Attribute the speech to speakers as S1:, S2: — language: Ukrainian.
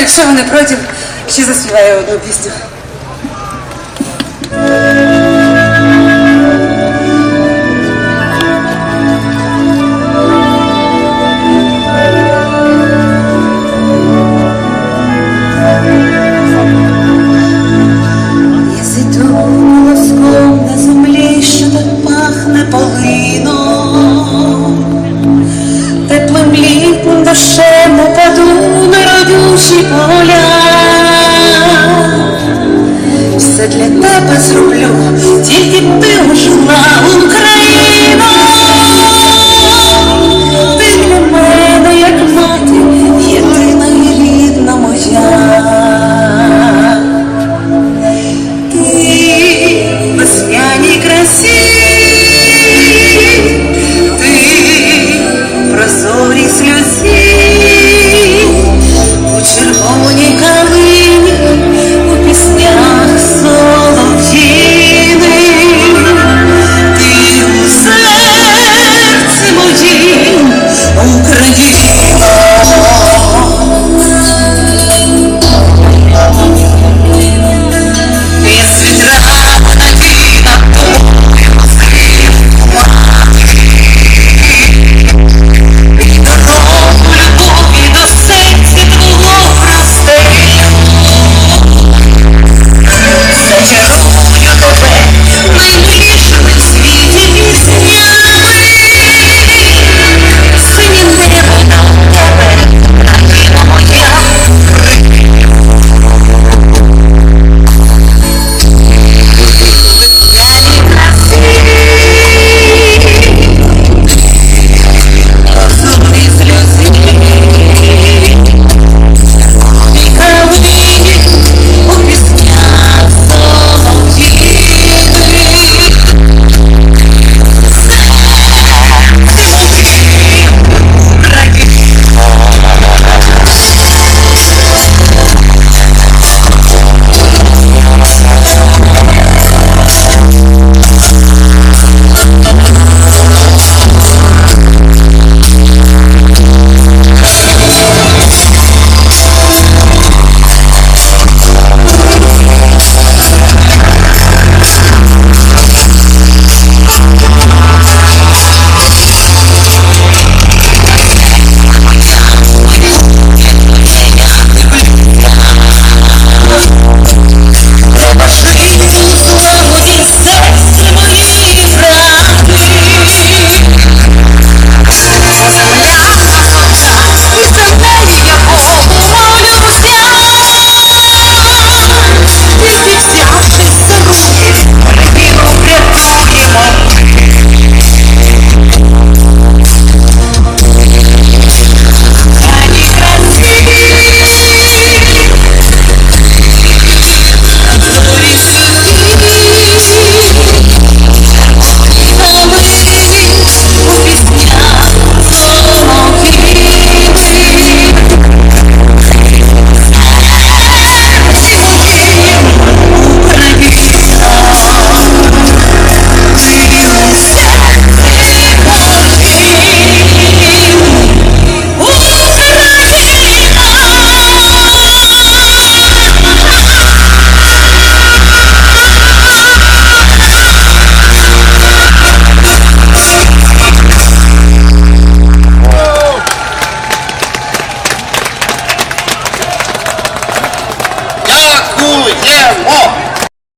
S1: якщо ви не проти, ще заспіваю одну пісню.
S2: Язидом волоском на землі, що так пахне полином.
S3: Atlético.